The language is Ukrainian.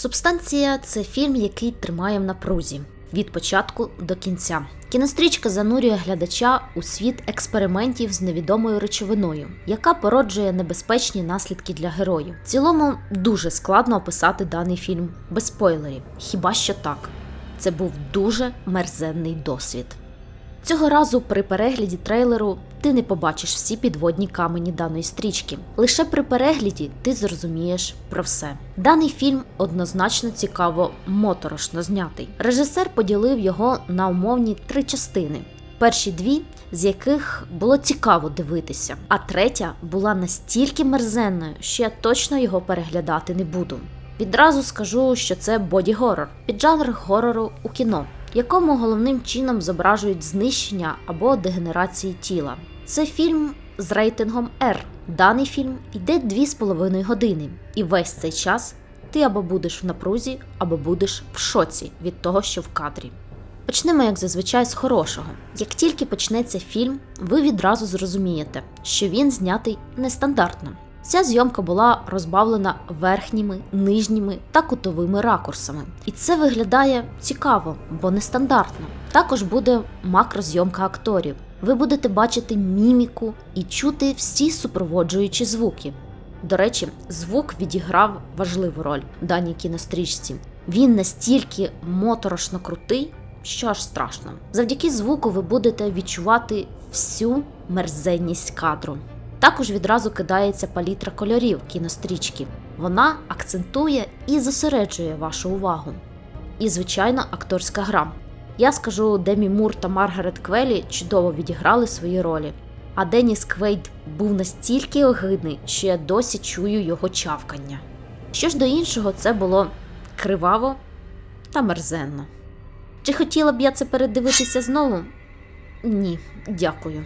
Субстанція це фільм, який тримає в напрузі від початку до кінця. Кінострічка занурює глядача у світ експериментів з невідомою речовиною, яка породжує небезпечні наслідки для героїв. В цілому дуже складно описати даний фільм без спойлерів, хіба що так. Це був дуже мерзенний досвід. Цього разу при перегляді трейлеру ти не побачиш всі підводні камені даної стрічки. Лише при перегляді ти зрозумієш про все. Даний фільм однозначно цікаво моторошно знятий. Режисер поділив його на умовні три частини. Перші дві, з яких було цікаво дивитися, а третя була настільки мерзенною, що я точно його переглядати не буду. Відразу скажу, що це боді-горор, піджанр горору у кіно, якому головним чином зображують знищення або дегенерації тіла. Це фільм з рейтингом R. Даний фільм йде 2,5 години, і весь цей час ти або будеш в напрузі, або будеш в шоці від того, що в кадрі. Почнемо, як зазвичай, з хорошого. Як тільки почнеться фільм, ви відразу зрозумієте, що він знятий нестандартно. Ця зйомка була розбавлена верхніми, нижніми та кутовими ракурсами. І це виглядає цікаво, бо нестандартно. Також буде макрозйомка акторів. Ви будете бачити міміку і чути всі супроводжуючі звуки. До речі, звук відіграв важливу роль в даній кінострічці. Він настільки моторошно крутий, що аж страшно. Завдяки звуку ви будете відчувати всю мерзенність кадру. Також відразу кидається палітра кольорів кінострічки. Вона акцентує і зосереджує вашу увагу. І, звичайно, акторська гра. Я скажу, Демі Мур та Маргарет Квелі чудово відіграли свої ролі. А Деніс Квейд був настільки огидний, що я досі чую його чавкання. Що ж до іншого, це було криваво та мерзенно. Чи хотіла б я це передивитися знову? Ні, дякую.